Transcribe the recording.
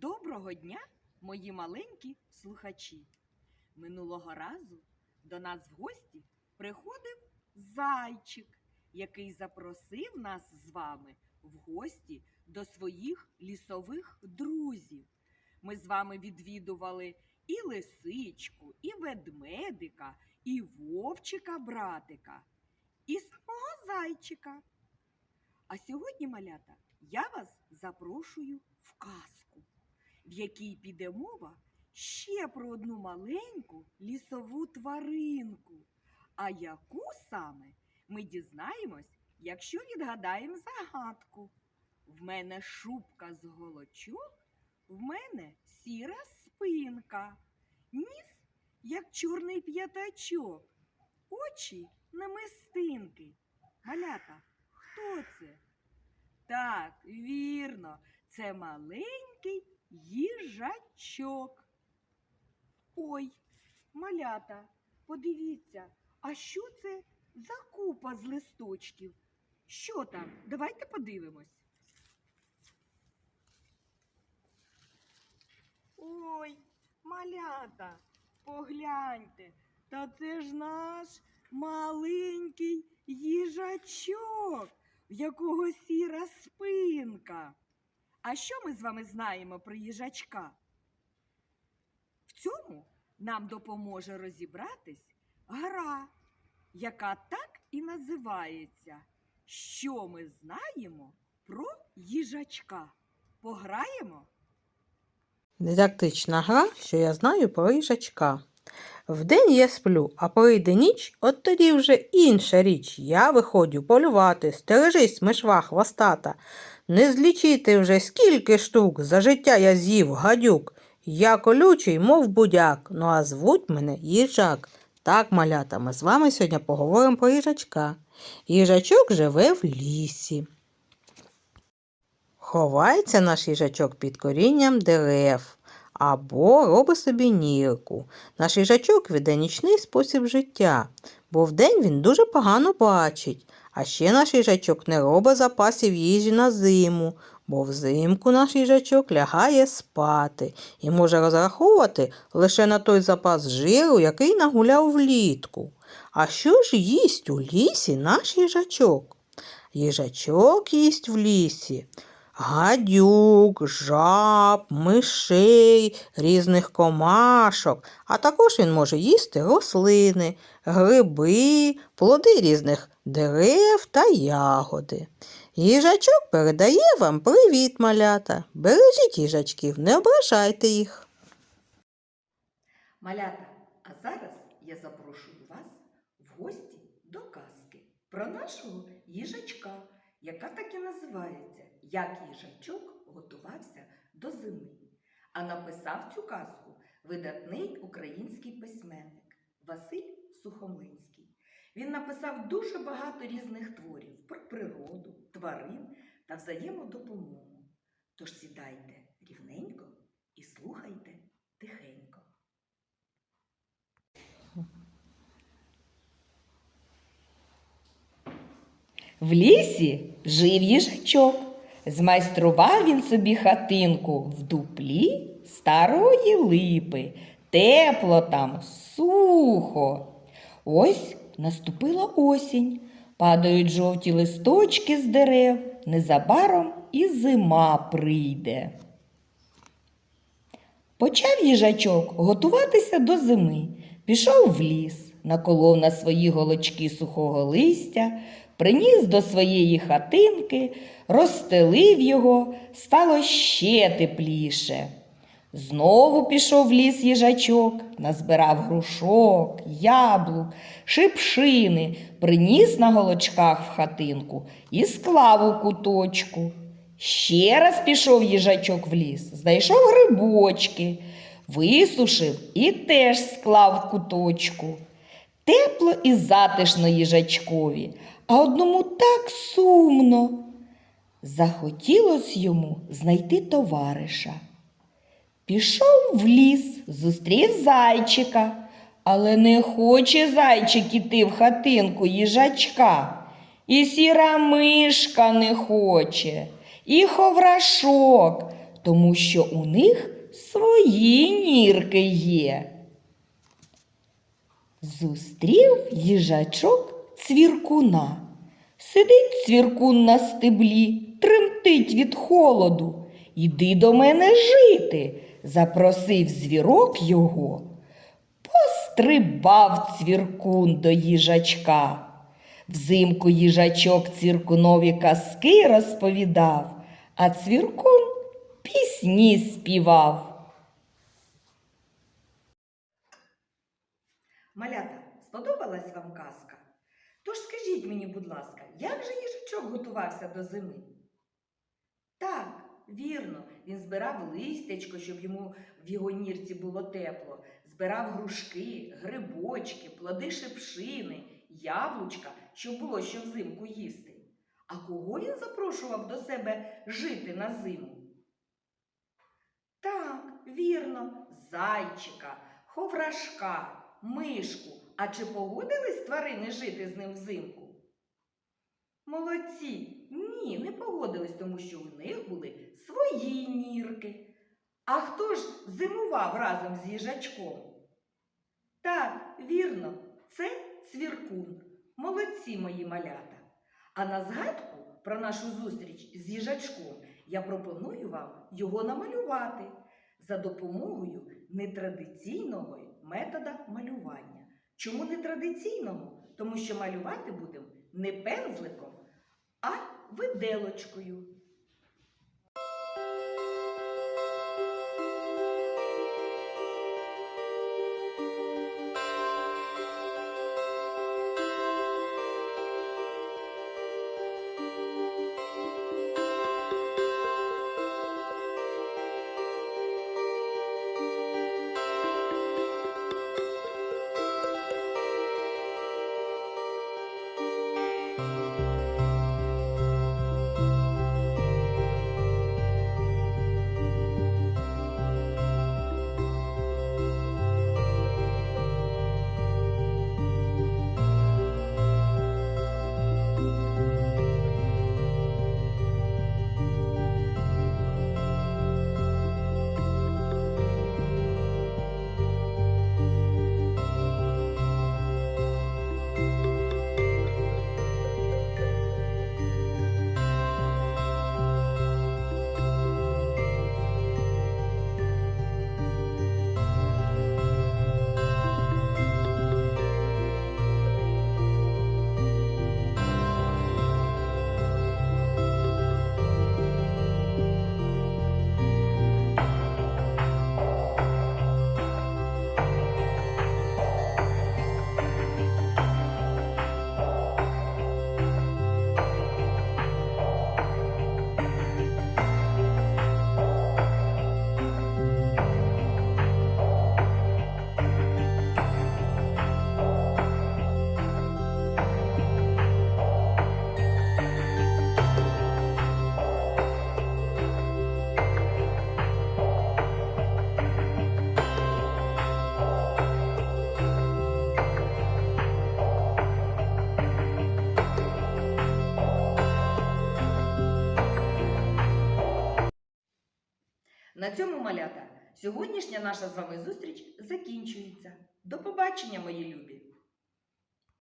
Доброго дня, мої маленькі слухачі. Минулого разу до нас в гості приходив зайчик, який запросив нас з вами в гості до своїх лісових друзів. Ми з вами відвідували і лисичку, і ведмедика, і вовчика братика, і самого зайчика. А сьогодні, малята, я вас запрошую в казку, в якій піде мова ще про одну маленьку лісову тваринку. А яку саме ми дізнаємось, якщо відгадаємо загадку. В мене шубка з голочок, в мене сіра спинка, ніс, як чорний п'ятачок, очі намистинки. Малята, хто це? Так, вірно, це маленький їжачок. Ой, малята, подивіться, а що це за купа з листочків? Що там? Давайте подивимось. Ой, малята, погляньте, та це ж наш маленький їжачок, в якого сіра спинка. А що ми з вами знаємо про їжачка? В цьому нам допоможе розібратись гра, яка так і називається. Що ми знаємо про їжачка? Пограємо? Дидактична гра, що я знаю про їжачка. Вдень я сплю, а прийде ніч, от тоді вже інша річ. Я виходжу полювати, стережись, мишва хвостата. Не злічити вже скільки штук, за життя я з'їв гадюк. Я колючий, мов будяк, ну а звуть мене їжак. Так, малята, ми з вами сьогодні поговоримо про їжачка. Їжачок живе в лісі. Ховається наш їжачок під корінням дерев або робить собі нірку. Наш їжачок веде нічний спосіб життя, бо вдень він дуже погано бачить. А ще наш їжачок не робить запасів їжі на зиму, бо взимку наш їжачок лягає спати і може розраховувати лише на той запас жиру, який нагуляв влітку. А що ж їсть у лісі наш їжачок? Їжачок їсть в лісі гадюк, жаб, мишей, різних комашок, а також він може їсти рослини, гриби, плоди різних дерев та ягоди. Їжачок передає вам привіт, малята. Бережіть їжачків, не ображайте їх. Малята, а зараз я запрошую вас в гості до казки про нашого їжачка, яка так і називається Як їжачок готувався до зими. А написав цю казку видатний український письменник Василь Сухомлинський. Він написав дуже багато різних творів про природу, тварин та взаємодопомогу. Тож сідайте рівненько і слухайте тихенько. В лісі жив їжачок. Змайстрував він собі хатинку в дуплі старої липи. Тепло там, сухо. Ось наступила осінь. Падають жовті листочки з дерев. Незабаром і зима прийде. Почав їжачок готуватися до зими. Пішов в ліс, наколов на свої голочки сухого листя, приніс до своєї хатинки, розстелив його, стало ще тепліше. Знову пішов в ліс їжачок, назбирав грушок, яблук, шипшини, приніс на голочках в хатинку і склав у куточку. Ще раз пішов їжачок в ліс, знайшов грибочки, висушив і теж склав куточку. Тепло і затишно їжачкові, а одному так сумно. Захотілось йому знайти товариша. Пішов в ліс, зустрів зайчика, але не хоче зайчик іти в хатинку їжачка. І сіра мишка не хоче, і ховрашок. тому що у них свої нірки є. Зустрів їжачок цвіркуна. Сидить цвіркун на стеблі, тремтить від холоду. Іди до мене жити, запросив звірок його. Пострибав цвіркун до їжачка. Взимку їжачок цвіркунові казки розповідав, а цвіркун пісні співав. Малята, сподобалась вам казка? Тож скажіть мені, будь ласка, як же їжачок готувався до зими? Так, вірно, він збирав листячко, щоб йому в його нірці було тепло, збирав грушки, грибочки, плоди шипшини, яблучка, щоб було що взимку їсти. А кого він запрошував до себе жити на зиму? Так, вірно, зайчика, ховрашка, мишку. А чи погодились тварини жити з ним взимку? Молодці! Ні, не погодились, тому що у них були свої нірки. А хто ж зимував разом з їжачком? Так, вірно, це цвіркун. Молодці мої малята. А на згадку про нашу зустріч з їжачком я пропоную вам його намалювати за допомогою нетрадиційного метода малювання. Чому не традиційного? Тому що малювати будемо не пензликом, а виделочкою. На цьому малята сьогоднішня наша з вами зустріч закінчується. До побачення, мої любі!